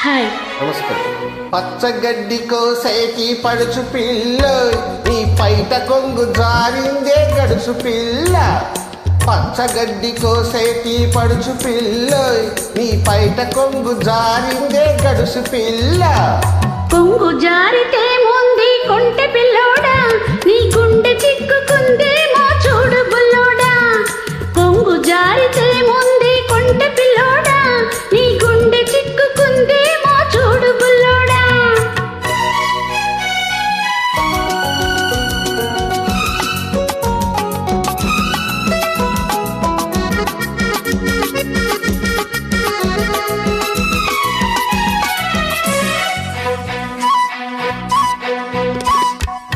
Hi. నమస్కారం. పచ్చగడ్డి కోసేటి పడుచు పిల్ల. నీ పైట కొంగు జారిందే గడుచు పిల్ల. పచ్చగడ్డి కోసేటి పడుచు పిల్ల. నీ పైట కొంగు జారిందే గడుసు పిల్ల. కొంగు జారితే ముంది కొంటె పిల్లోడా. నీ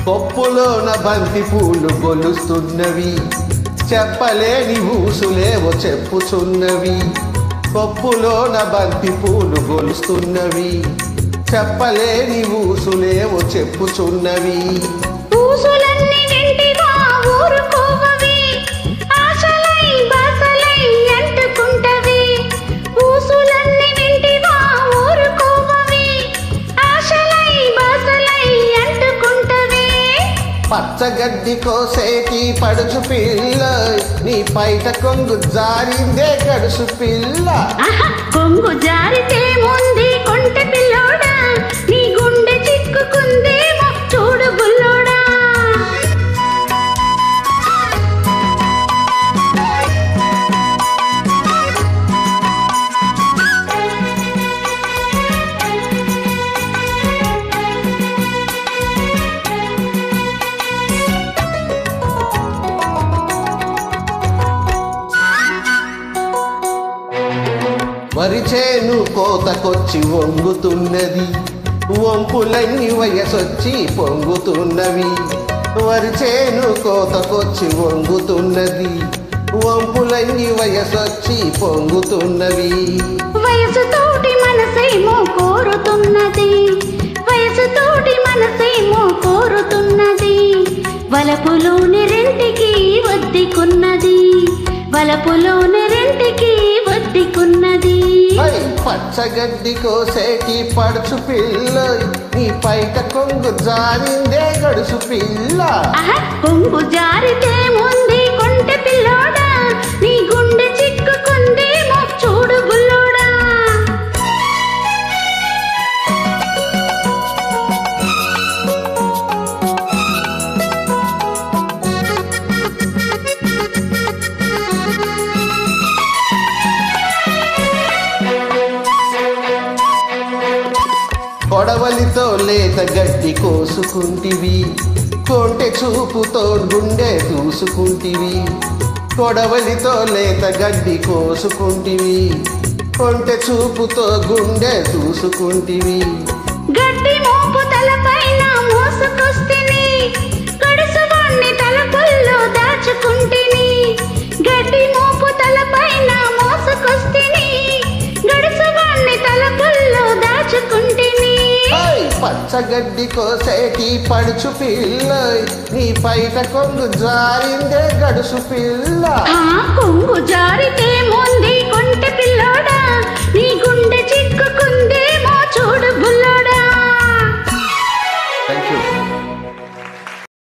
కొప్పులోన బంతి పూలు గొలుస్తున్నవి. చెప్పలేని ఊసులేవో చెప్పుచున్నవి. కొప్పులోన బంతి పూలు గొలుస్తున్నవి. చెప్పలేని ఊసులేవో చెప్పుచున్నవి. ఊసులే పచ్చగడ్డి కోసేటి పడుచు పిల్ల. నీ పైట కొంగు జారిందే కడుసు పిల్ల. కొంగు జారితే ముందు వరిచేను కోతకొచ్చి వంగుతున్నది. వంపులన్నీ వయసొచ్చి పొంగుతున్నవి. వరిచేను కోతకొచ్చి వంగుతున్నది. వంపులన్నీ వయసొచ్చి పొంగుతున్నవి. వయసుతోటి మనసేమో కోరుతున్నది. వయసుతోటి మనసేమో కోరుతున్నది. వలపులోని రెంటికి వద్దికున్నది వలపులోని రెంటికి వద్దికున్నది హై, పచ్చగడ్డి కోసేటి పడుచు పిల్ల నీ పైట కొంగు జారిందే గడుసు పిల్ల. కొంగు జారితే ముంది కొడవలితో లేత గడ్డి కోసుకుంటివి. కొంటె చూపుతో గుండె దూసుకుంటివి. కొడవలితో లేత గడ్డి కోసుకుంటివి. కొంటె చూపుతో గుండె దూసుకుంటివి. గడ్డి మోపు తలపైన మోసుకొస్తిని. గడుసు తలపుల్లో దాచుకుంటిని. గడ్డి మోపు తలపైన మోసుకొస్తిని. గడుసు తలపుల్లో దాచుకుంటిని. పచ్చగడ్డి కోసేటి పడుచు పిల్ల నీ పైట కొంగు జారిందే గడుసు పిల్ల. కొంగు జారితే ముందు